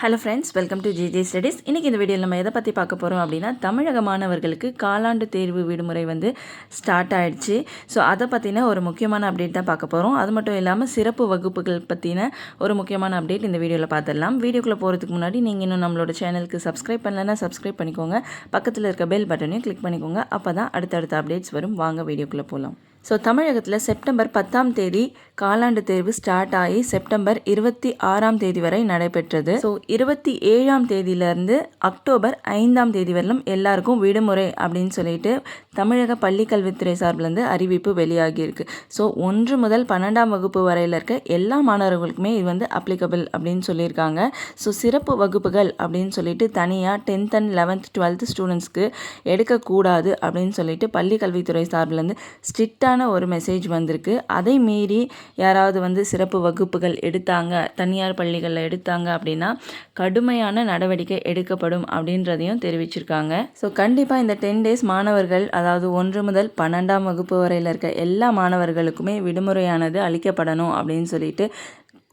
Hello friends welcome to GG studies இன்றைக்கி இந்த வீடியோவில் நம்ம எதை பற்றி பார்க்க போகிறோம் அப்படின்னா தமிழக மாணவர்களுக்கு காலாண்டு தேர்வு விடுமுறை வந்து ஸ்டார்ட் ஆயிடுச்சு. ஸோ அதை பற்றின ஒரு முக்கியமான அப்டேட் தான் பார்க்க போகிறோம் அது மட்டும் இல்லாமல் சிறப்பு வகுப்புகள் பற்றின ஒரு முக்கியமான அப்டேட் இந்த வீடியோவில் பார்த்துடலாம். வீடியோக்குள்ளே போகிறதுக்கு முன்னாடி நீங்கள் இன்னும் நம்மளோட சேனலுக்கு சப்ஸ்கிரைப் பண்ணலன்னா சப்ஸ்கிரைப் பண்ணிக்கோங்க. பக்கத்தில் இருக்க பெல் பட்டனையும் கிளிக் பண்ணிக்கோங்க. அப்போ தான் அடுத்தடுத்த அப்டேட்ஸ் வரும். வாங்க வீடியோக்குள்ளே போகலாம் ஸோ தமிழகத்தில் செப்டம்பர் பத்தாம் தேதி காலாண்டு தேர்வு ஸ்டார்ட் ஆகி செப்டம்பர் இருபத்தி ஆறாம் தேதி வரை நடைபெற்றது. ஸோ இருபத்தி ஏழாம் தேதியிலேருந்து அக்டோபர் ஐந்தாம் தேதி வரலும் எல்லாருக்கும் விடுமுறை அப்படின்னு சொல்லிட்டு தமிழக பள்ளிக்கல்வித்துறை சார்பிலேருந்து அறிவிப்பு வெளியாகியிருக்கு. ஸோ ஒன்று முதல் பன்னெண்டாம் வகுப்பு வரையில் இருக்க எல்லா மாணவர்களுக்குமே இது வந்து அப்ளிகபிள் அப்படின்னு சொல்லியிருக்காங்க. ஸோ சிறப்பு வகுப்புகள் அப்படின்னு சொல்லிட்டு தனியாக டென்த் அண்ட் லெவன்த் டுவெல்த் ஸ்டூடெண்ட்ஸ்க்கு எடுக்கக்கூடாது அப்படின்னு சொல்லிட்டு பள்ளிக்கல்வித்துறை சார்பிலேருந்து ஸ்ட்ரிக்டான ஒரு மெசேஜ் வந்திருக்கு. அதை மீறி யாராவது வந்து சிறப்பு வகுப்புகள் எடுத்தாங்க தனியார் பள்ளிகளில் எடுத்தாங்க அப்படின்னா கடுமையான நடவடிக்கை எடுக்கப்படும் அப்படின்றதையும் தெரிவிச்சிருக்காங்க. ஸோ கண்டிப்பாக இந்த டென் டேஸ் மாணவர்கள் அதாவது ஒன்று முதல் பன்னெண்டாம் வகுப்பு வரையில் இருக்க எல்லா மாணவர்களுக்குமே விடுமுறையானது அளிக்கப்படணும் அப்படின்னு சொல்லிட்டு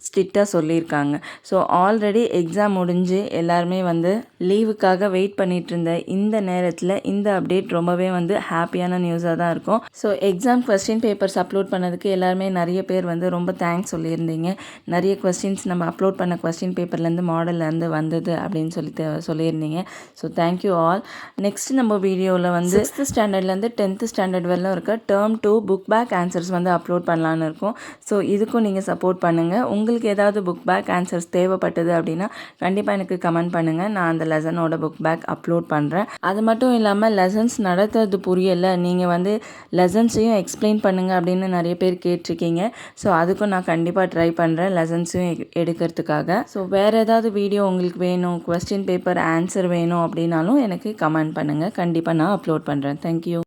ஸ்ட்ரிக்டாக சொல்லியிருக்காங்க. ஸோ ஆல்ரெடி எக்ஸாம் முடிஞ்சு எல்லாருமே வந்து லீவுக்காக வெயிட் பண்ணிகிட்டு இருந்த இந்த நேரத்தில் இந்த அப்டேட் ரொம்பவே வந்து ஹாப்பியான நியூஸாக தான் இருக்கும். So exam question papers upload பண்ணதுக்கு எல்லாருமே நிறைய பேர் வந்து ரொம்ப தேங்க்ஸ் சொல்லியிருந்தீங்க. நிறைய கொஸ்டின்ஸ் நம்ம அப்லோட் பண்ண கொஸ்டின் பேப்பர்லேருந்து மாடல்லேருந்து வந்தது அப்படின்னு சொல்லி சொல்லியிருந்தீங்க. ஸோ தேங்க்யூ ஆல் நெக்ஸ்ட் நம்ம வீடியோவில் வந்து சிக்ஸ்த் ஸ்டாண்டர்ட்லேருந்து டென்த்து ஸ்டாண்டர்ட் வரலாம் இருக்க term two book back answers வந்து அப்லோட் பண்ணலான்னு இருக்கும். ஸோ இதுக்கும் நீங்கள் சப்போர்ட் பண்ணுங்கள் உங்களுக்கு ஏதாவது புக் பேக் ஆன்சர்ஸ் தேவைப்பட்டது அப்படின்னா கண்டிப்பாக எனக்கு கமெண்ட் பண்ணுங்கள் நான் அந்த அந்த லெசனோட புக் பேக் அப்லோட் பண்ணுறேன் அது மட்டும் இல்லாமல் லெசன்ஸ் நடத்துறது புரியலை. நீங்கள் வந்து லெசன்ஸையும் எக்ஸ்பிளைன் பண்ணுங்கள் அப்படின்னு நிறைய பேர் கேட்டிருக்கீங்க. ஸோ அதுக்கும் நான் கண்டிப்பாக ட்ரை பண்ணுறேன் லெசன்ஸையும் எடுக்கிறதுக்காக. ஸோ வேறு ஏதாவது வீடியோ உங்களுக்கு வேணும் கொஸ்டின் பேப்பர் ஆன்சர் வேணும் அப்படின்னாலும் எனக்கு கமெண்ட் பண்ணுங்கள் கண்டிப்பாக நான் அப்லோட் பண்ணுறேன் தேங்க்யூ